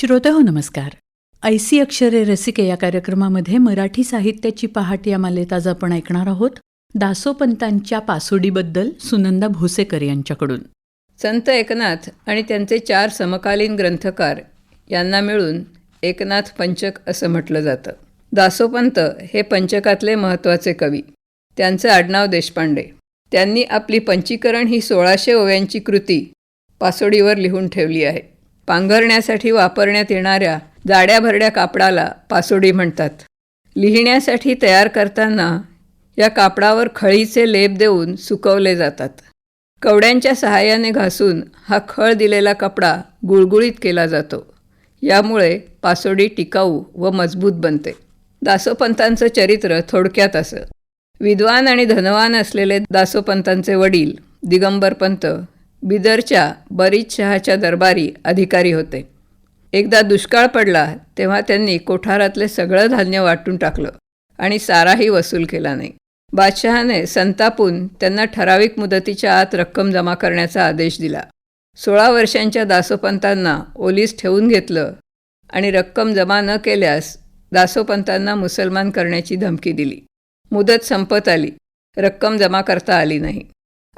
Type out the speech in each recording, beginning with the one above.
श्रोते हो नमस्कार. ऐसी अक्षरे रसिके या कार्यक्रमामध्ये मराठी साहित्याची पहाट या मालेत आज आपण ऐकणार आहोत दासोपंतांच्या पासोडीबद्दल सुनंदा भोसेकर यांच्याकडून. संत एकनाथ आणि त्यांचे चार समकालीन ग्रंथकार यांना मिळून एकनाथ पंचक असं म्हटलं जातं. दासोपंत हे पंचकातले महत्त्वाचे कवी. त्यांचं आडनाव देशपांडे. त्यांनी आपली पंचीकरण ही सोळाशे ओव्यांची कृती पासोडीवर लिहून ठेवली आहे. पांघरण्यासाठी वापरण्यात येणाऱ्या जाड्या भरड्या कापडाला पासोडी म्हणतात. लिहिण्यासाठी तयार करताना या कापडावर खळीचे लेप देऊन सुकवले जातात. कवड्यांच्या सहाय्याने घासून हा खळ दिलेला कपडा गुळगुळीत केला जातो. यामुळे पासोडी टिकाऊ व मजबूत बनते. दासोपंतांचं चरित्र थोडक्यात असं. विद्वान आणि धनवान असलेले दासोपंतांचे वडील दिगंबरपंत बिदरच्या बरीच शहाच्या दरबारी अधिकारी होते. एकदा दुष्काळ पडला तेव्हा त्यांनी कोठारातले सगळं धान्य वाटून टाकलं आणि साराही वसूल केला नाही. बादशहाने संतापून त्यांना ठराविक मुदतीच्या आत रक्कम जमा करण्याचा आदेश दिला. सोळा वर्षांच्या दासोपंतांना ओलीस ठेवून घेतलं आणि रक्कम जमा न केल्यास दासोपंतांना मुसलमान करण्याची धमकी दिली. मुदत संपत आली. रक्कम जमा करता आली नाही.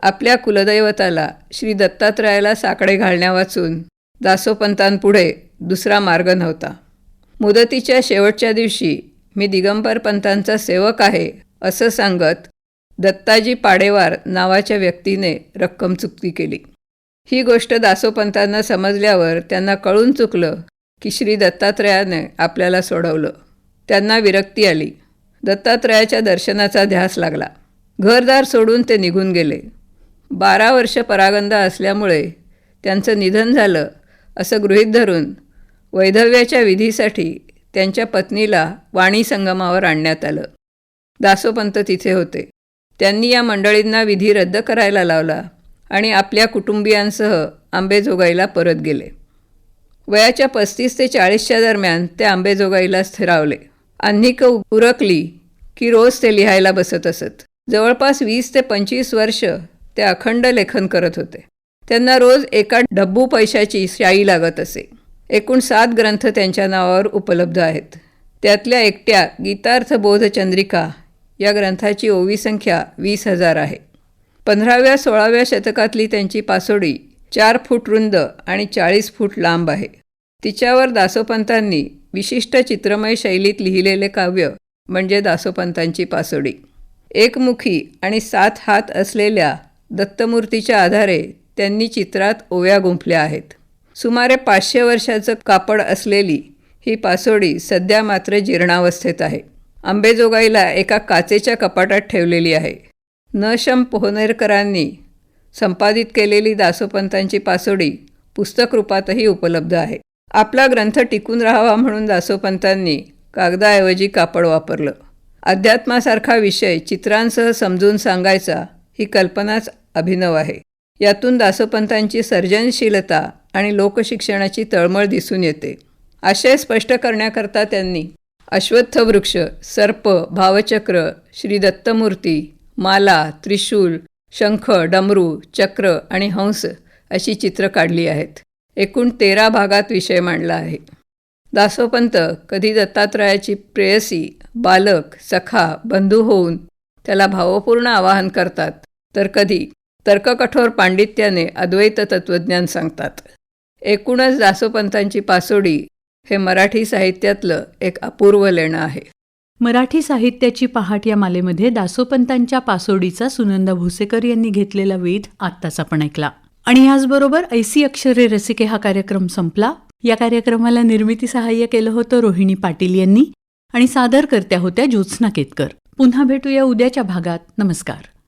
आपल्या कुलदैवताला श्री दत्तात्रयाला साकडे घालण्यावाचून दासोपंतांपुढे दुसरा मार्ग नव्हता. मुदतीच्या शेवटच्या दिवशी मी दिगंबर पंतांचा सेवक आहे असं सांगत दत्ताजी पाडेवार नावाच्या व्यक्तीने रक्कम चुकती केली. ही गोष्ट दासोपंतांना समजल्यावर त्यांना कळून चुकलं की श्री दत्तात्रयाने आपल्याला सोडवलं. त्यांना विरक्ती आली. दत्तात्रयाच्या दर्शनाचा ध्यास लागला. घरदार सोडून ते निघून गेले. बारा वर्ष परागंदा असल्यामुळे त्यांचं निधन झालं असं गृहीत धरून वैधव्याच्या विधीसाठी त्यांच्या पत्नीला वाणी संगमावर आणण्यात आलं. दासोपंत तिथे होते. त्यांनी या मंडळींना विधी रद्द करायला लावला आणि आपल्या कुटुंबियांसह आंबेजोगाईला परत गेले. वयाच्या पस्तीस ते चाळीसच्या दरम्यान ते आंबेजोगाईला स्थिरावले. अन्निक उरकली की रोज ते लिहायला बसत असत. जवळपास वीस ते पंचवीस वर्ष ते अखंड लेखन करत होते. त्यांना रोज एका डब्बू पैशाची शाई लागत असे. एकूण सात ग्रंथ त्यांच्या नावावर उपलब्ध आहेत. त्यातल्या एकट्या गीतार्थ बोधचंद्रिका या ग्रंथाची ओवी संख्या वीस हजार आहे. पंधराव्या सोळाव्या शतकातली त्यांची पासोडी चार फूट रुंद आणि चाळीस फूट लांब आहे. तिच्यावर दासोपंतांनी विशिष्ट चित्रमय शैलीत लिहिलेले काव्य म्हणजे दासोपंतांची पासोडी. एकमुखी आणि सात हात असलेल्या दत्तमूर्तीच्या आधारे त्यांनी चित्रात ओव्या गुंफल्या आहेत. सुमारे पाचशे वर्षाचं कापड असलेली ही पासोडी सध्या मात्र जीर्णावस्थेत आहे. आंबेजोगाईला एका काचेच्या कपाटात ठेवलेली आहे. नशम पोहनेरकरांनी संपादित केलेली दासोपंतांची पासोडी पुस्तक रूपातही उपलब्ध आहे. आपला ग्रंथ टिकून राहावा म्हणून दासोपंतांनी कागदाऐवजी कापड वापरलं. अध्यात्मासारखा विषय चित्रांसह समजून सांगायचा ही कल्पनाच अभिनव आहे. यातून दासोपंतांची सर्जनशीलता आणि लोकशिक्षणाची तळमळ दिसून येते. आशय स्पष्ट करण्याकरता त्यांनी अश्वत्थ वृक्ष सर्प भावचक्र श्री दत्तमूर्ती माला त्रिशूल शंख डमरू चक्र आणि हंस अशी चित्र काढली आहेत. एकूण तेरा भागात विषय मांडला आहे. दासोपंत कधी दत्तात्रयाची प्रेयसी बालक सखा बंधू होऊन त्याला भावपूर्ण आवाहन करतात तर कधी तर्ककठोर पांडित्याने अद्वैत तत्त्वज्ञान सांगतात. एकूणच दासोपंतांची पासोडी हे मराठी साहित्यातलं एक अपूर्व लेणं आहे. मराठी साहित्याची पहाट या मालेमध्ये दासोपंतांच्या पासोडीचा सुनंदा भोसेकर यांनी घेतलेला वेध आत्ताच आपण ऐकला. आणि याचबरोबर ऐसी अक्षरे रसिके हा कार्यक्रम संपला. या कार्यक्रमाला निर्मिती सहाय्य केलं होतं रोहिणी पाटील यांनी आणि सादर करत्या होत्या ज्योत्स्ना केतकर. पुन्हा भेटूया उद्याच्या भागात. नमस्कार.